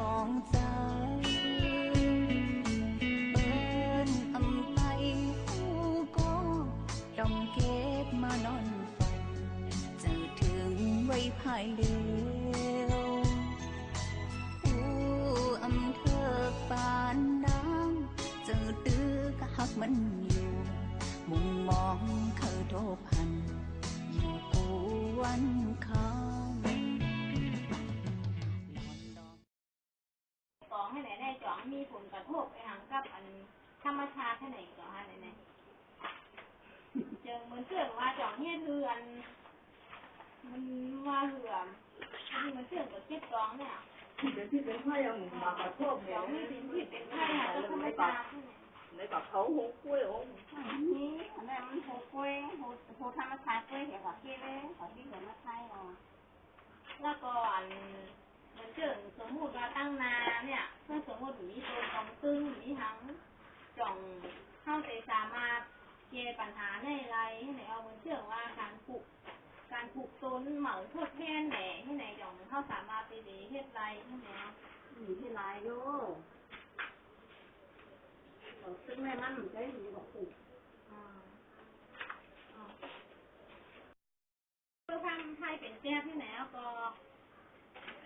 มองใจเอิ้นอำไปคู่ก็ต้องเก็บมานอนฝันจะถึงไว้ภายเดียวผู้อำเธอปานดังจะตื้อก็หักมันอยู่ มุมมองเคอโทพันอยู่กูวันเขา องให้ไหนได้จ่องมีผลกระทบไปหางกับอันธรรมชาติแค่ไหนจ่องฮะไหนไหนเจอเหมือนเสื่องว่าจ่องเนี่ยคืออัน มันว่าเหือมอันนี้มันเสื่องกับเจ็บจ่องเนี่ยเป็นที่เป็นไข้ยังมากระทบเนี่จ่ยองมีสินผิดเป็นไข้หากับธรรมชาติในกับเขาหูกุ้ยโอ้นี่อันนั้นมันโหกล้วยโหโหธรรมชาติกล้วยเหี่ยวกับที่เลยขอที่เหลือมาใช้เอาแล้วก็อัน เหมือนเสื่องสมมุติว่าตั้งนาเนี่ยเพื่อสมมุติมีตัวกองตึงมีทั้งจ่องเข้าใจสามารถแก้ปัญหาในไรให้ไหนเอาเหมือนเสื่อว่าการปลูกการปลูกต้นเหมาทดแทนแหน่ให้ไหนจ่องเข้าสามารถไปดีเฮ็ดไรให้ไหนเอาอยู่ที่ลายโย่ซึ่งแม่มันมันได้อยู่กับอ่าอ่าเพื่อทำให้เป็นแก้ที่ไหนก็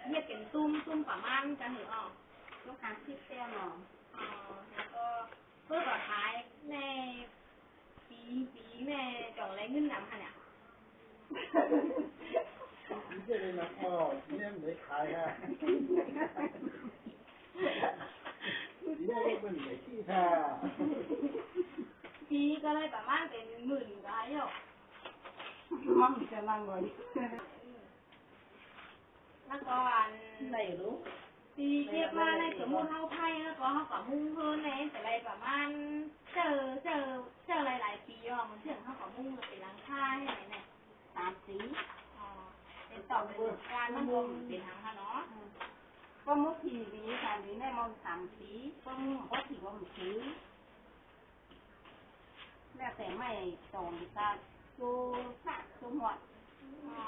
เนี่ยเป็นตุ้มตุ้มประมาณกันหรือออกลูกค้าชิปแซลหนออ๋อแล้วก็เพื่อก่อท้ายในปีปีแม่จ่องไรเงินดำค่ะเนี่ย你这人能冒，今天没开呀？你那个问没去噻？第一个来把慢点，闷个还要，忙起来忙过去。 แล้วก็อัน ไหนรู้ ตีเรียกว่าในสมมุติเฮาไพ่แล้วก็เฮาก็มุ่งเพิ่นในแต่ไรประมาณเจอเจอเจอหลายๆปีอ่ะมันเชื่องเฮาก็มุ่งเป็นหลังคาให้ไหนเนี่ย สามสี อ๋อเป็นต่อเป็นการมันรวมเป็นทางค่ะเนาะ ก็มุกผีดีค่ะดีแม่มองสามสีก็มุกก็ผีว่ามันสีแล้วแต่ไม่ตรงกันดูสักดูหมด อ๋อ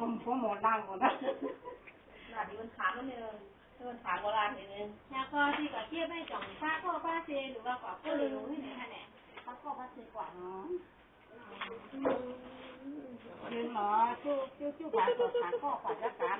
ผมผมหมดร่างหมดนะหน้าที่มันขาดมันนึงที่มันขาโบราณนิดนึงแล้วก็ที่ก็เทียบให้จ่องป้าพ่อป้าเซหรือว่ากว่าเพิ่นรู้ให้ไหนค่ะเนี่ยเขาก็มาซื้อกว่าเนาะยืนหมอชู้ชู้ชู้ขาตัวขาก็กว่าจะกัน